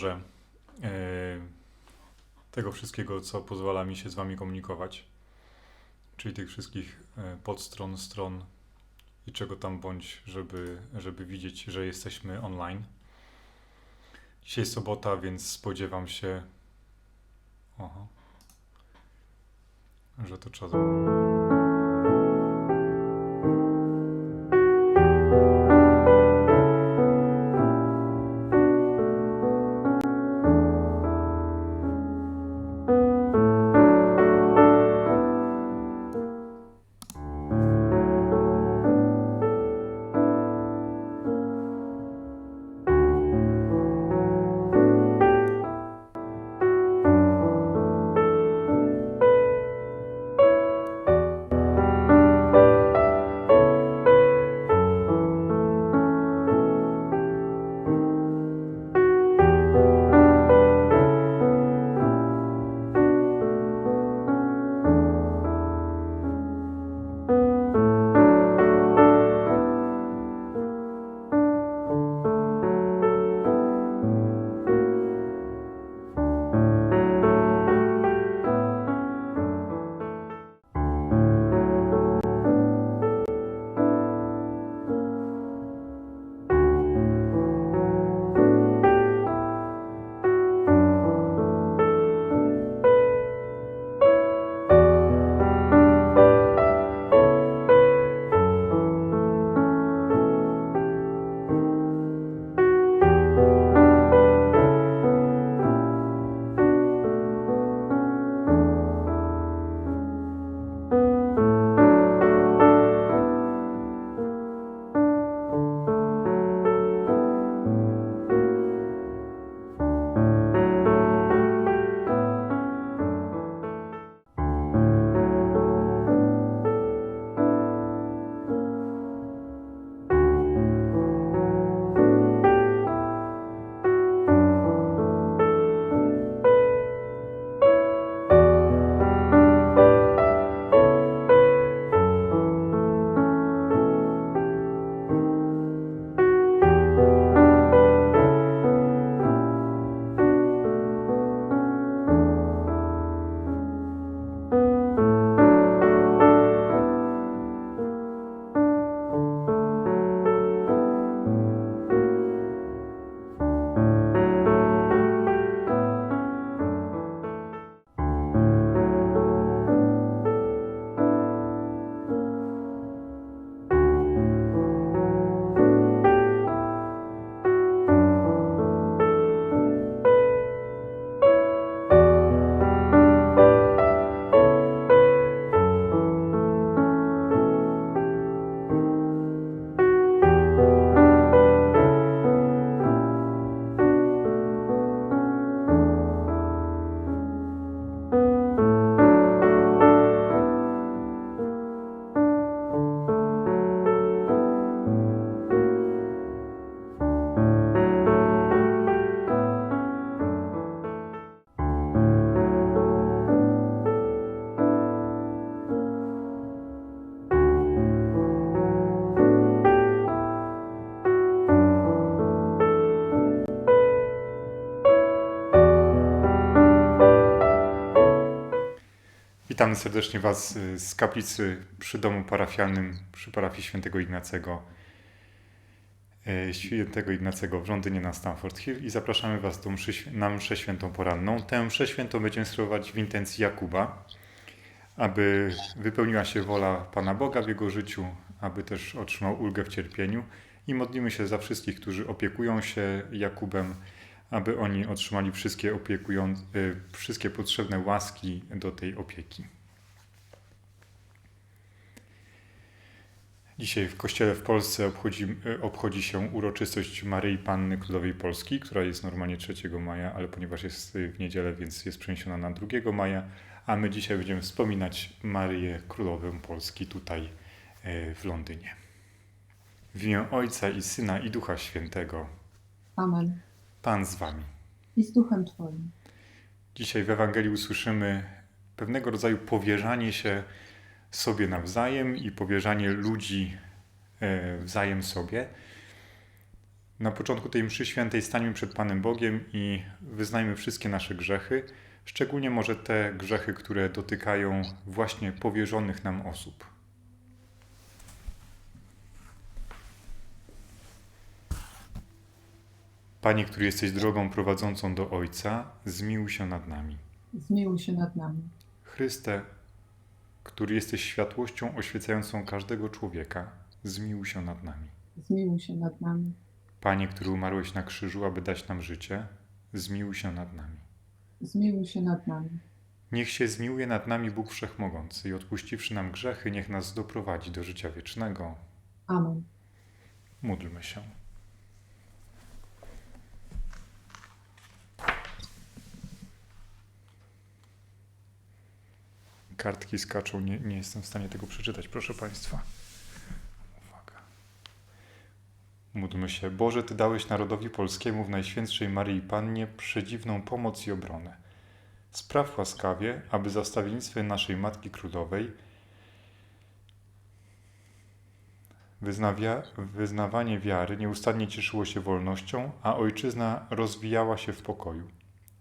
że e, tego wszystkiego, co pozwala mi się z Wami komunikować, czyli tych wszystkich e, podstron, stron i czego tam bądź, żeby, żeby widzieć, że jesteśmy online. Dzisiaj sobota, więc spodziewam się, że to czas. Witamy serdecznie Was y, z kaplicy przy domu parafialnym przy parafii świętego Ignacego, y, świętego Ignacego w Londynie na Stamford Hill i zapraszamy Was do mszy, na mszę świętą poranną. Tę mszę świętą będziemy spróbować w intencji Jakuba, aby wypełniła się wola Pana Boga w jego życiu, aby też otrzymał ulgę w cierpieniu i modlimy się za wszystkich, którzy opiekują się Jakubem, aby oni otrzymali wszystkie, y, wszystkie potrzebne łaski do tej opieki. Dzisiaj w kościele w Polsce obchodzi, y, obchodzi się uroczystość Maryi Panny Królowej Polski, która jest normalnie 3 maja, ale ponieważ jest y, w niedzielę, więc jest przeniesiona na 2 maja, a my dzisiaj będziemy wspominać Maryję Królową Polski tutaj w Londynie. W imię Ojca i Syna i Ducha Świętego. Amen. Pan z Wami. I z duchem Twoim. Dzisiaj w Ewangelii usłyszymy pewnego rodzaju powierzanie się sobie nawzajem i powierzanie ludzi e, wzajem sobie. Na początku tej mszy świętej stańmy przed Panem Bogiem i wyznajmy wszystkie nasze grzechy, szczególnie może te grzechy, które dotykają właśnie powierzonych nam osób. Panie, który jesteś drogą prowadzącą do Ojca, zmiłuj się nad nami. Zmiłuj się nad nami. Chryste, który jesteś światłością oświecającą każdego człowieka, zmiłuj się nad nami. Zmiłuj się nad nami. Panie, który umarłeś na krzyżu, aby dać nam życie, zmiłuj się nad nami. Zmiłuj się nad nami. Niech się zmiłuje nad nami Bóg Wszechmogący i odpuściwszy nam grzechy, niech nas doprowadzi do życia wiecznego. Amen. Módlmy się. Kartki skaczą, nie, nie jestem w stanie tego przeczytać. Proszę Państwa. Uwaga. Módlmy się. Boże, Ty dałeś narodowi polskiemu w Najświętszej Maryi Pannie przedziwną pomoc i obronę. Spraw łaskawie, aby za wstawiennictwem naszej Matki Królowej Wyznawia, wyznawanie wiary nieustannie cieszyło się wolnością, a ojczyzna rozwijała się w pokoju.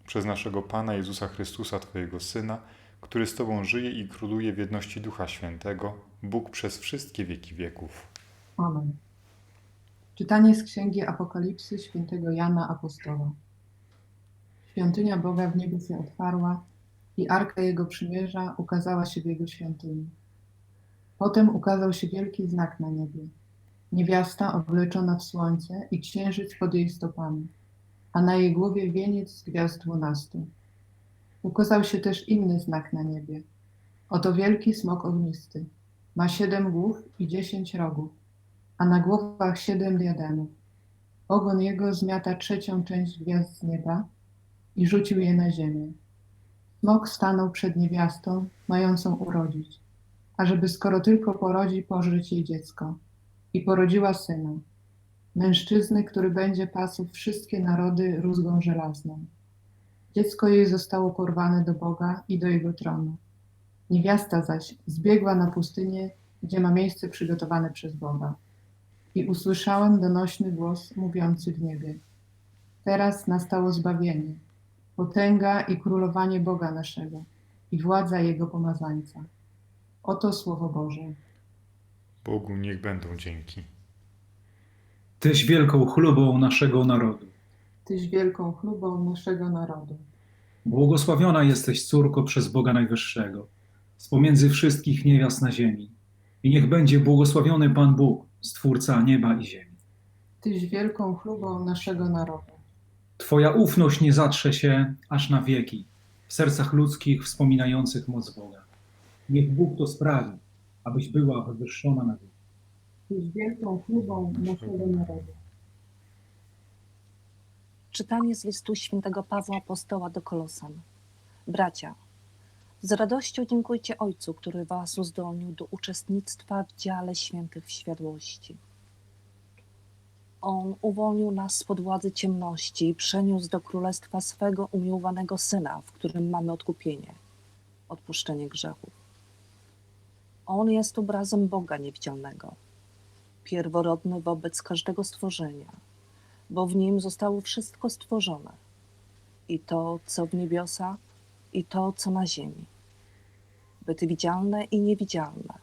Przez naszego Pana Jezusa Chrystusa, Twojego Syna, który z Tobą żyje i króluje w jedności Ducha Świętego, Bóg przez wszystkie wieki wieków. Amen. Czytanie z Księgi Apokalipsy świętego Jana Apostoła. Świątynia Boga w niebie się otwarła i Arka Jego Przymierza ukazała się w Jego świątyni. Potem ukazał się wielki znak na niebie. Niewiasta obleczona w słońce i księżyc pod jej stopami, a na jej głowie wieniec z gwiazd dwunastu. Ukazał się też inny znak na niebie. Oto wielki smok ognisty. Ma siedem głów i dziesięć rogów, a na głowach siedem diademów. Ogon jego zmiata trzecią część gwiazd z nieba i rzucił je na ziemię. Smok stanął przed niewiastą, mającą urodzić, ażeby skoro tylko porodzi, pożyć jej dziecko. I porodziła syna, mężczyznę, który będzie pasł wszystkie narody rózgą żelazną. Dziecko jej zostało porwane do Boga i do jego tronu. Niewiasta zaś zbiegła na pustynię, gdzie ma miejsce przygotowane przez Boga. I usłyszałem donośny głos mówiący w niebie: Teraz nastało zbawienie, potęga i królowanie Boga naszego i władza jego pomazańca. Oto słowo Boże. Bogu niech będą dzięki. Tyś wielką chlubą naszego narodu. Tyś wielką chlubą naszego narodu. Błogosławiona jesteś, córko, przez Boga Najwyższego, z pomiędzy wszystkich niewiast na ziemi. I niech będzie błogosławiony Pan Bóg, Stwórca nieba i ziemi. Tyś wielką chlubą naszego narodu. Twoja ufność nie zatrze się aż na wieki w sercach ludzkich wspominających moc Boga. Niech Bóg to sprawi, abyś była wywyższona na wieki. Tyś wielką chlubą naszego narodu. Czytanie z listu świętego Pawła Apostoła do Kolosan. Bracia, z radością dziękujcie Ojcu, który was uzdolnił do uczestnictwa w dziale świętych w światłości. On uwolnił nas spod władzy ciemności i przeniósł do królestwa swego umiłowanego Syna, w którym mamy odkupienie, odpuszczenie grzechów. On jest obrazem Boga niewidzialnego, pierworodny wobec każdego stworzenia – bo w nim zostało wszystko stworzone i to, co w niebiosach, i to, co na ziemi, byty widzialne i niewidzialne,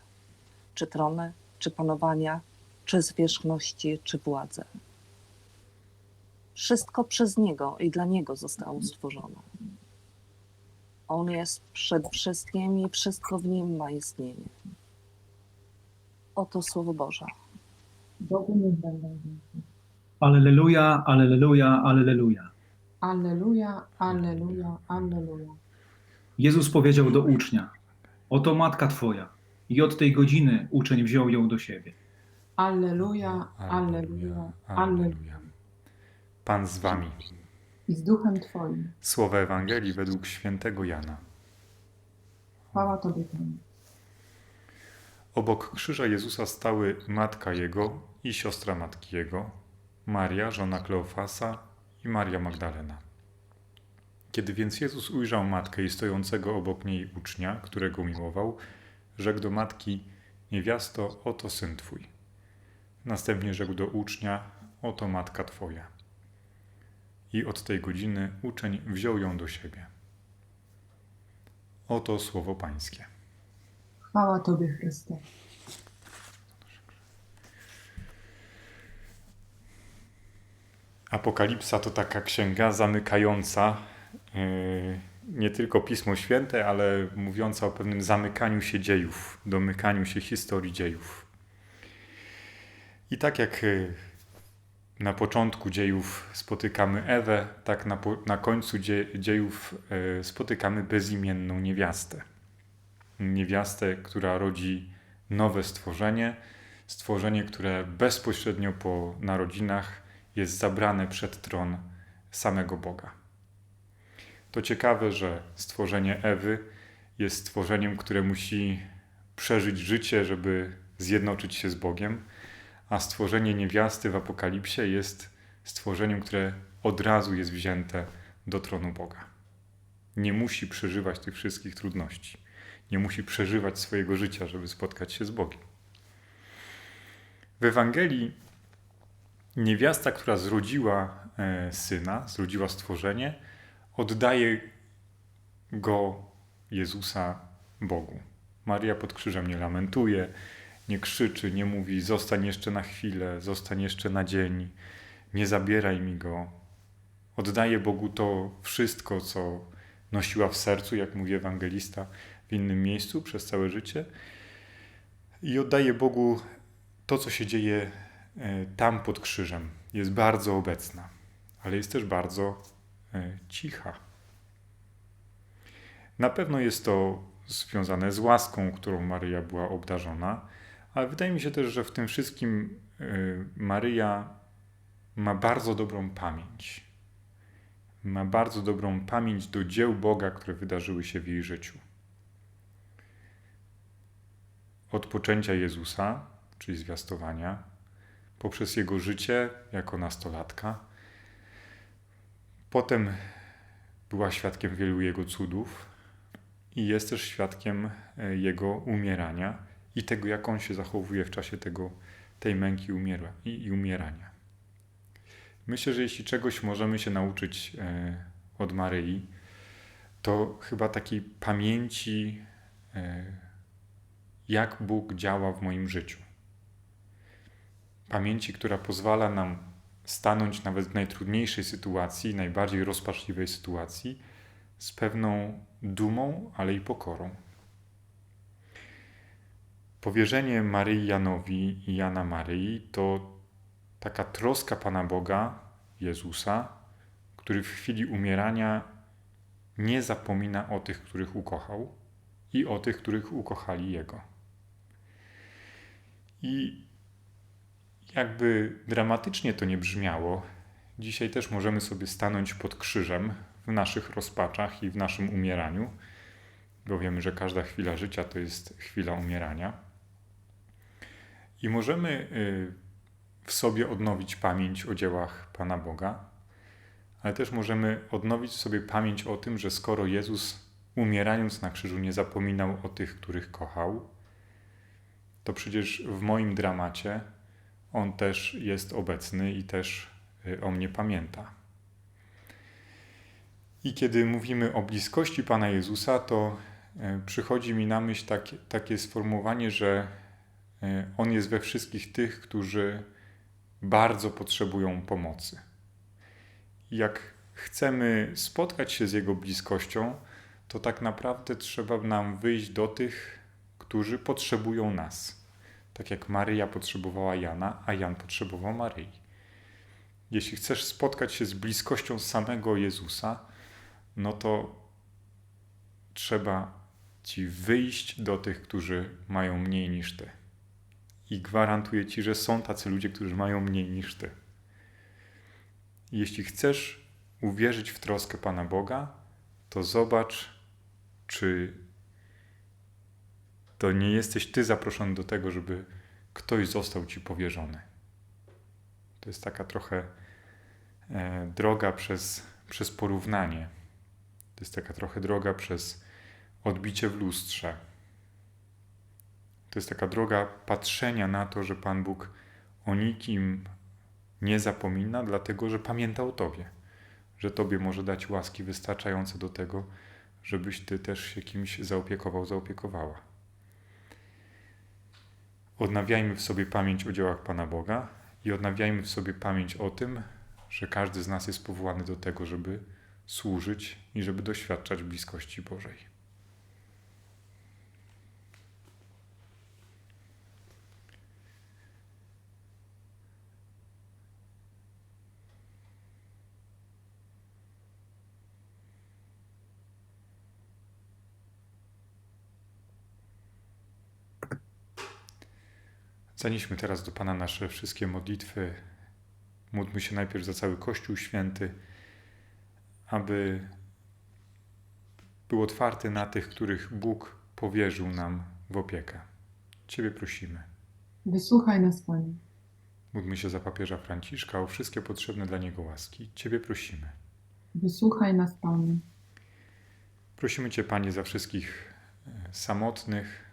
czy trony, czy panowania, czy zwierzchności, czy władze. Wszystko przez Niego i dla Niego zostało stworzone. On jest przed wszystkim i wszystko w Nim ma istnienie. Oto Słowo Boże. Bogu będą dzięki. Alleluja, alleluja, alleluja. Alleluja, alleluja, alleluja. Jezus powiedział do ucznia: Oto matka twoja. I od tej godziny uczeń wziął ją do siebie. Alleluja, alleluja, alleluja. Pan z Wami. I z duchem Twoim. Słowa Ewangelii według świętego Jana. Chwała Tobie, Panie. Obok krzyża Jezusa stały matka Jego i siostra matki Jego, Maria, żona Kleofasa i Maria Magdalena. Kiedy więc Jezus ujrzał matkę i stojącego obok niej ucznia, którego miłował, rzekł do matki: Niewiasto, oto syn twój. Następnie rzekł do ucznia: oto matka Twoja. I od tej godziny uczeń wziął ją do siebie. Oto słowo Pańskie. Chwała Tobie, Chryste. Apokalipsa to taka księga zamykająca yy, nie tylko Pismo Święte, ale mówiąca o pewnym zamykaniu się dziejów, domykaniu się historii dziejów. I tak jak yy, na początku dziejów spotykamy Ewę, tak na, po, na końcu dzie, dziejów yy, spotykamy bezimienną niewiastę. Niewiastę, która rodzi nowe stworzenie, stworzenie, które bezpośrednio po narodzinach jest zabrane przed tron samego Boga. To ciekawe, że stworzenie Ewy jest stworzeniem, które musi przeżyć życie, żeby zjednoczyć się z Bogiem, a stworzenie niewiasty w Apokalipsie jest stworzeniem, które od razu jest wzięte do tronu Boga. Nie musi przeżywać tych wszystkich trudności. Nie musi przeżywać swojego życia, żeby spotkać się z Bogiem. W Ewangelii niewiasta, która zrodziła e, syna, zrodziła stworzenie, oddaje go Jezusa Bogu. Maria pod krzyżem nie lamentuje, nie krzyczy, nie mówi: Zostań jeszcze na chwilę, zostań jeszcze na dzień, nie zabieraj mi go. Oddaje Bogu to wszystko, co nosiła w sercu, jak mówi ewangelista w innym miejscu przez całe życie. I oddaje Bogu to, co się dzieje tam pod krzyżem. Jest bardzo obecna, ale jest też bardzo e, cicha. Na pewno jest to związane z łaską, którą Maryja była obdarzona, ale wydaje mi się też, że w tym wszystkim e, Maryja ma bardzo dobrą pamięć. Ma bardzo dobrą pamięć do dzieł Boga, które wydarzyły się w jej życiu. Od poczęcia Jezusa, czyli zwiastowania, poprzez jego życie jako nastolatka. Potem była świadkiem wielu jego cudów i jest też świadkiem e, jego umierania i tego, jak on się zachowuje w czasie tego, tej męki umiera, i, umierania. Myślę, że jeśli czegoś możemy się nauczyć e, od Maryi, to chyba takiej pamięci, e, jak Bóg działa w moim życiu pamięci, która pozwala nam stanąć nawet w najtrudniejszej sytuacji, najbardziej rozpaczliwej sytuacji, z pewną dumą, ale i pokorą. Powierzenie Maryi Janowi i Jana Maryi to taka troska Pana Boga, Jezusa, który w chwili umierania nie zapomina o tych, których ukochał i o tych, których ukochali Jego. I jakby dramatycznie to nie brzmiało, dzisiaj też możemy sobie stanąć pod krzyżem w naszych rozpaczach i w naszym umieraniu, bo wiemy, że każda chwila życia to jest chwila umierania. I możemy y, w sobie odnowić pamięć o dziełach Pana Boga, ale też możemy odnowić sobie pamięć o tym, że skoro Jezus umierając na krzyżu nie zapominał o tych, których kochał, to przecież w moim dramacie on też jest obecny i też y, o mnie pamięta. I kiedy mówimy o bliskości Pana Jezusa, to y, przychodzi mi na myśl takie, takie sformułowanie, że y, On jest we wszystkich tych, którzy bardzo potrzebują pomocy. Jak chcemy spotkać się z Jego bliskością, to tak naprawdę trzeba nam wyjść do tych, którzy potrzebują nas tak jak Maryja potrzebowała Jana, a Jan potrzebował Maryi. Jeśli chcesz spotkać się z bliskością samego Jezusa, no to trzeba ci wyjść do tych, którzy mają mniej niż ty. I gwarantuję ci, że są tacy ludzie, którzy mają mniej niż ty. Jeśli chcesz uwierzyć w troskę Pana Boga, to zobacz, czy to nie jesteś ty zaproszony do tego, żeby ktoś został ci powierzony. To jest taka trochę e, droga przez, przez porównanie. To jest taka trochę droga przez odbicie w lustrze. To jest taka droga patrzenia na to, że Pan Bóg o nikim nie zapomina, dlatego że pamięta o Tobie, że Tobie może dać łaski wystarczające do tego, żebyś Ty też się kimś zaopiekował, zaopiekowała. Odnawiajmy w sobie pamięć o dziełach Pana Boga i odnawiajmy w sobie pamięć o tym, że każdy z nas jest powołany do tego, żeby służyć i żeby doświadczać bliskości Bożej. Zanieśmy teraz do Pana nasze wszystkie modlitwy. Módlmy się najpierw za cały Kościół Święty, aby był otwarty na tych, których Bóg powierzył nam w opiekę. Ciebie prosimy. Wysłuchaj nas, Panie. Módlmy się za papieża Franciszka o wszystkie potrzebne dla niego łaski. Ciebie prosimy. Wysłuchaj nas, Panie. Prosimy Cię, Panie, za wszystkich e, samotnych,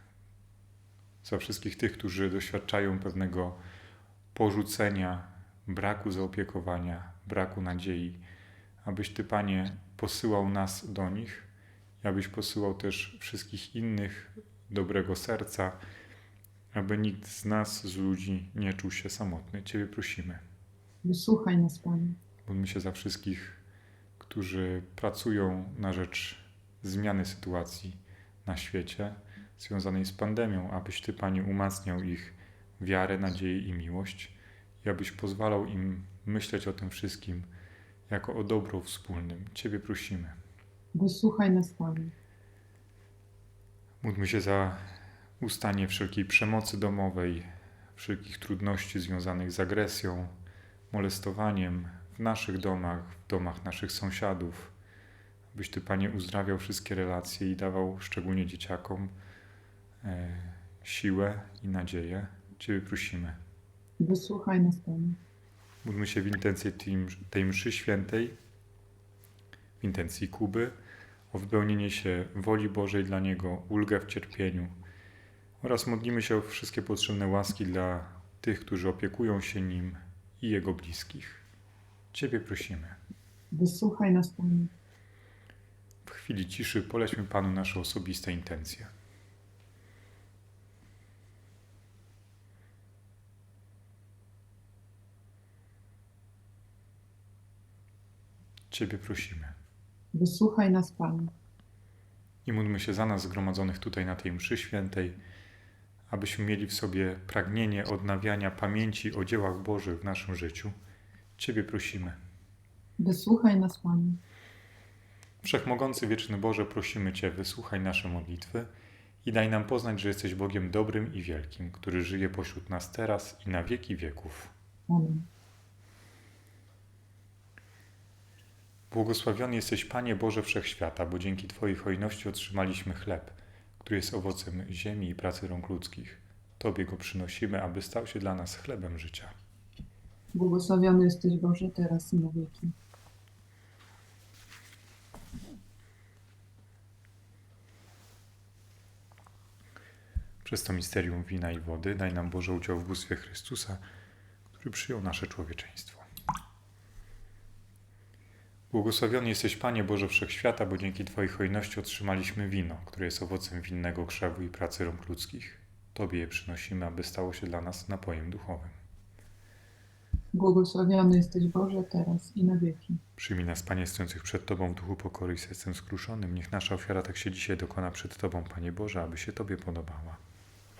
za wszystkich tych, którzy doświadczają pewnego porzucenia, braku zaopiekowania, braku nadziei, abyś Ty, Panie, posyłał nas do nich i abyś posyłał też wszystkich innych dobrego serca, aby nikt z nas, z ludzi, nie czuł się samotny. Ciebie prosimy. Wysłuchaj nas, Panie. Módlmy się za wszystkich, którzy pracują na rzecz zmiany sytuacji na świecie związanej z pandemią, abyś Ty, Panie, umacniał ich wiarę, nadzieję i miłość i abyś pozwalał im myśleć o tym wszystkim jako o dobru wspólnym. Ciebie prosimy. Wysłuchaj nas, Panie. Módlmy się za ustanie wszelkiej przemocy domowej, wszelkich trudności związanych z agresją, molestowaniem w naszych domach, w domach naszych sąsiadów. Abyś Ty, Panie, uzdrawiał wszystkie relacje i dawał szczególnie dzieciakom siłę i nadzieję. Ciebie prosimy. Wysłuchaj nas, Panie. Módlmy się w intencji tej, tej mszy świętej, w intencji Kuby, o wypełnienie się woli Bożej dla Niego, ulgę w cierpieniu oraz modlimy się o wszystkie potrzebne łaski dla tych, którzy opiekują się Nim i Jego bliskich. Ciebie prosimy. Wysłuchaj nas, Panie. W chwili ciszy polećmy Panu nasze osobiste intencje. Ciebie prosimy. Wysłuchaj nas, Panie. I módlmy się za nas zgromadzonych tutaj na tej mszy świętej, abyśmy mieli w sobie pragnienie odnawiania pamięci o dziełach Bożych w naszym życiu. Ciebie prosimy. Wysłuchaj nas, Panie. Wszechmogący wieczny Boże, prosimy Cię, wysłuchaj nasze modlitwy i daj nam poznać, że jesteś Bogiem dobrym i wielkim, który żyje pośród nas teraz i na wieki wieków. Amen. Błogosławiony jesteś, Panie Boże Wszechświata, bo dzięki Twojej hojności otrzymaliśmy chleb, który jest owocem ziemi i pracy rąk ludzkich. Tobie go przynosimy, aby stał się dla nas chlebem życia. Błogosławiony jesteś Boże teraz i na wieki. Przez to misterium wina i wody daj nam Boże udział w bóstwie Chrystusa, który przyjął nasze człowieczeństwo. Błogosławiony jesteś, Panie Boże Wszechświata, bo dzięki Twojej hojności otrzymaliśmy wino, które jest owocem winnego krzewu i pracy rąk ludzkich. Tobie je przynosimy, aby stało się dla nas napojem duchowym. Błogosławiony jesteś Boże teraz i na wieki. Przyjmij nas, Panie, stojących przed Tobą w duchu pokory i sercem skruszonym. Niech nasza ofiara tak się dzisiaj dokona przed Tobą, Panie Boże, aby się Tobie podobała.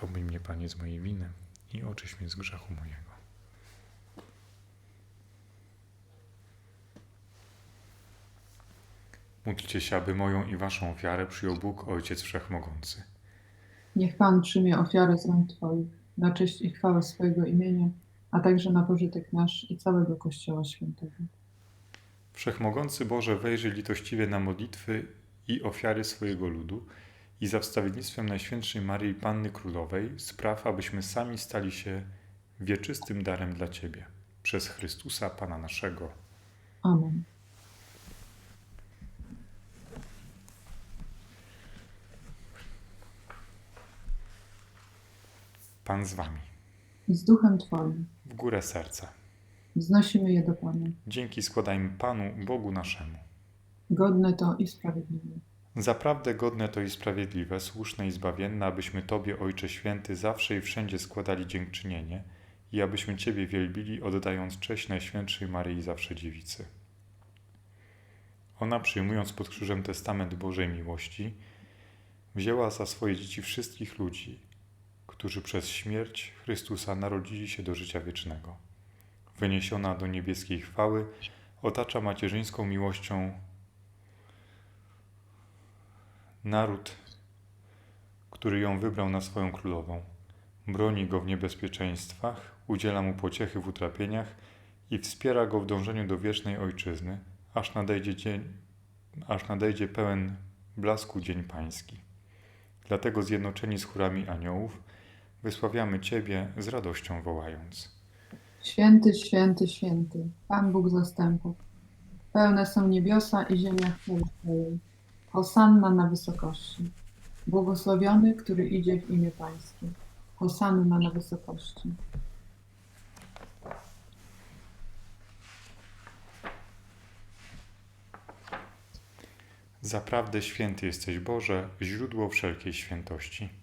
Obmyj mnie, Panie, z mojej winy i oczyś mnie z grzechu mojego. Módlcie się, aby moją i Waszą ofiarę przyjął Bóg, Ojciec Wszechmogący. Niech Pan przyjmie ofiarę z rąk Twoich, na cześć i chwałę swojego imienia, a także na pożytek nasz i całego Kościoła Świętego. Wszechmogący Boże, wejrzyj litościwie na modlitwy i ofiary swojego ludu i za wstawiennictwem Najświętszej Maryi Panny Królowej spraw, abyśmy sami stali się wieczystym darem dla Ciebie. Przez Chrystusa Pana naszego. Amen. Pan z Wami. I z duchem Twoim. W górę serca. Wznosimy je do Pana. Dzięki składajmy Panu, Bogu naszemu. Godne to i sprawiedliwe. Zaprawdę godne to i sprawiedliwe, słuszne i zbawienne, abyśmy Tobie, Ojcze Święty, zawsze i wszędzie składali dziękczynienie i abyśmy Ciebie wielbili, oddając cześć Najświętszej Maryi Zawsze Dziewicy. Ona, przyjmując pod krzyżem testament Bożej miłości, wzięła za swoje dzieci wszystkich ludzi, którzy przez śmierć Chrystusa narodzili się do życia wiecznego. Wyniesiona do niebieskiej chwały, otacza macierzyńską miłością naród, który ją wybrał na swoją królową. Broni go w niebezpieczeństwach, udziela mu pociechy w utrapieniach i wspiera go w dążeniu do wiecznej ojczyzny, aż nadejdzie, dzień, aż nadejdzie pełen blasku Dzień Pański. Dlatego zjednoczeni z chórami aniołów, wysławiamy Ciebie z radością wołając. Święty, święty, święty, Pan Bóg zastępów. Pełne są niebiosa i ziemia chwały Twojej. Hosanna na wysokości. Błogosławiony, który idzie w imię Pańskie. Hosanna na wysokości. Zaprawdę święty jesteś Boże, źródło wszelkiej świętości.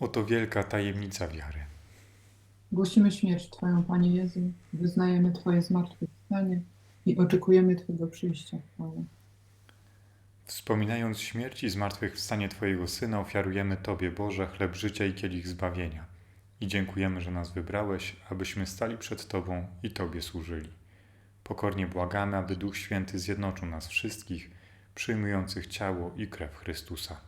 Oto wielka tajemnica wiary. Głosimy śmierć Twoją, Panie Jezu, wyznajemy Twoje zmartwychwstanie i oczekujemy Twojego przyjścia w. Wspominając śmierć i zmartwychwstanie Twojego Syna, ofiarujemy Tobie, Boże, chleb życia i kielich zbawienia. I dziękujemy, że nas wybrałeś, abyśmy stali przed Tobą i Tobie służyli. Pokornie błagamy, aby Duch Święty zjednoczył nas wszystkich, przyjmujących ciało i krew Chrystusa.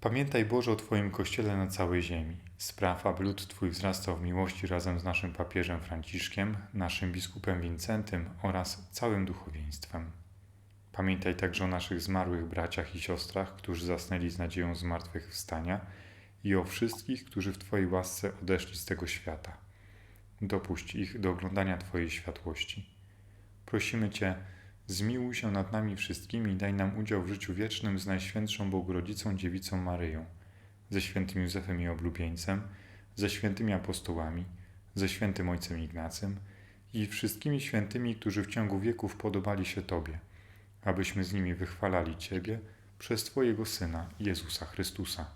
Pamiętaj Boże o Twoim Kościele na całej ziemi. Spraw, aby lud Twój wzrastał w miłości razem z naszym papieżem Franciszkiem, naszym biskupem Wincentym oraz całym duchowieństwem. Pamiętaj także o naszych zmarłych braciach i siostrach, którzy zasnęli z nadzieją zmartwychwstania i o wszystkich, którzy w Twojej łasce odeszli z tego świata. Dopuść ich do oglądania Twojej światłości. Prosimy Cię, zmiłuj się nad nami wszystkimi i daj nam udział w życiu wiecznym z Najświętszą Bogorodzicą Dziewicą Maryją, ze świętym Józefem i oblubieńcem, ze świętymi apostołami, ze świętym Ojcem Ignacym i wszystkimi świętymi, którzy w ciągu wieków podobali się Tobie, abyśmy z nimi wychwalali Ciebie przez Twojego Syna, Jezusa Chrystusa.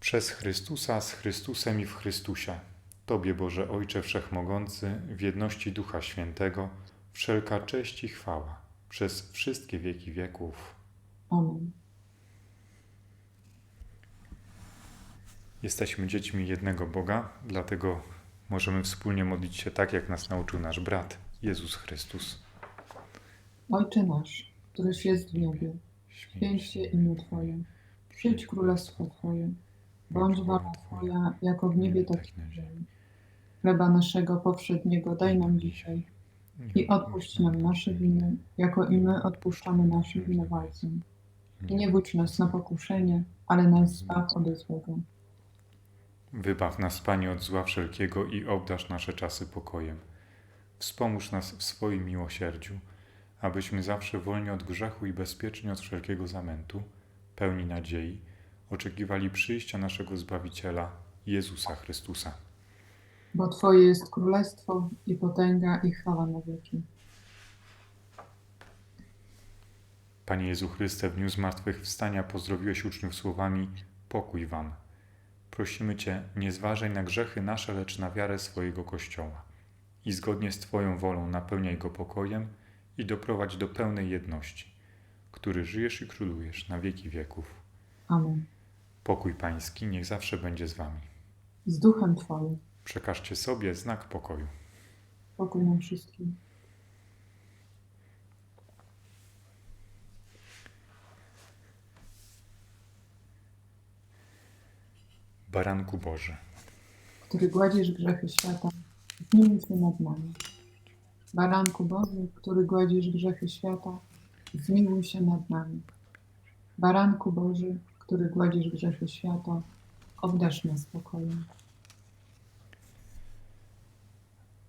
Przez Chrystusa, z Chrystusem i w Chrystusie. Tobie, Boże Ojcze Wszechmogący, w jedności Ducha Świętego, wszelka cześć i chwała przez wszystkie wieki wieków. Amen. Jesteśmy dziećmi jednego Boga, dlatego możemy wspólnie modlić się tak, jak nas nauczył nasz brat Jezus Chrystus. Ojcze nasz, któryś jest w niebie, święć się imię Twoje. Przyjdź królestwo Twoje. Bądź wola Twoja, jako w niebie, tak i na ziemi. Chleba naszego powszedniego daj nam dzisiaj i odpuść nam nasze winy, jako i my odpuszczamy naszym winowajcom. I nie wódź nas na pokuszenie, ale nas zbaw ode złego. Wybaw nas, Panie, od zła wszelkiego i obdarz nasze czasy pokojem. Wspomóż nas w swoim miłosierdziu, abyśmy zawsze wolni od grzechu i bezpieczni od wszelkiego zamętu, pełni nadziei, oczekiwali przyjścia naszego Zbawiciela, Jezusa Chrystusa. Bo Twoje jest królestwo i potęga i chwała na wieki. Panie Jezu Chryste, w dniu zmartwychwstania pozdrowiłeś uczniów słowami pokój wam. Prosimy Cię, nie zważaj na grzechy nasze, lecz na wiarę swojego Kościoła. I zgodnie z Twoją wolą napełniaj go pokojem i doprowadź do pełnej jedności, który żyjesz i królujesz na wieki wieków. Amen. Pokój Pański niech zawsze będzie z Wami. Z duchem Twoim. Przekażcie sobie znak pokoju. Pokój nam wszystkim. Baranku Boży, który gładzisz grzechy świata, zmiłuj się nad nami. Baranku Boży, który gładzisz grzechy świata, zmiłuj się nad nami. Baranku Boży, który gładzisz grzechy świata, obdarz nas spokojem.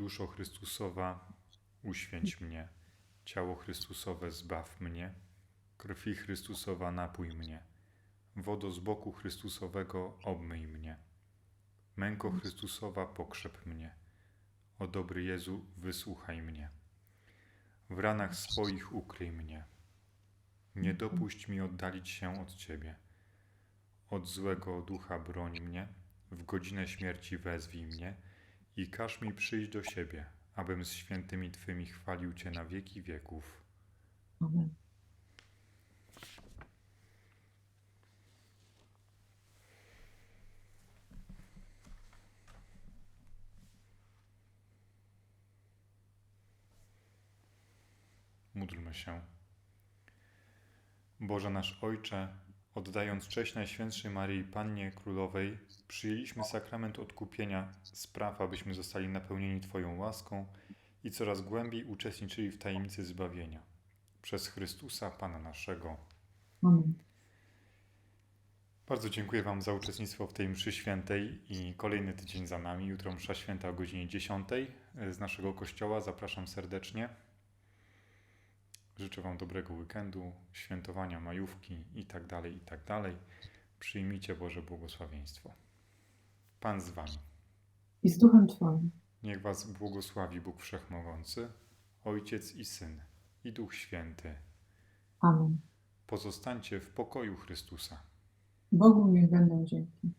Duszo Chrystusowa, uświęć mnie. Ciało Chrystusowe, zbaw mnie. Krwi Chrystusowa, napój mnie. Wodo z boku Chrystusowego, obmyj mnie. Męko Chrystusowa, pokrzep mnie. O dobry Jezu, wysłuchaj mnie. W ranach swoich ukryj mnie. Nie dopuść mi oddalić się od Ciebie. Od złego ducha broń mnie, w godzinę śmierci wezwij mnie i każ mi przyjść do siebie, abym z świętymi Twymi chwalił Cię na wieki wieków. Amen. Módlmy się. Boże nasz Ojcze, oddając cześć Najświętszej Maryi Pannie Królowej, przyjęliśmy sakrament odkupienia spraw, abyśmy zostali napełnieni Twoją łaską i coraz głębiej uczestniczyli w tajemnicy zbawienia. Przez Chrystusa, Pana naszego. Amen. Bardzo dziękuję Wam za uczestnictwo w tej mszy świętej i kolejny tydzień za nami. Jutro msza święta o godzinie 10 z naszego kościoła. Zapraszam serdecznie. Życzę Wam dobrego weekendu, świętowania majówki i tak dalej, i tak. Przyjmijcie Boże błogosławieństwo. Pan z Wami. I z duchem Twoim. Niech Was błogosławi Bóg Wszechmogący, Ojciec i Syn i Duch Święty. Amen. Pozostańcie w pokoju Chrystusa. Bogu niech będą dzięki.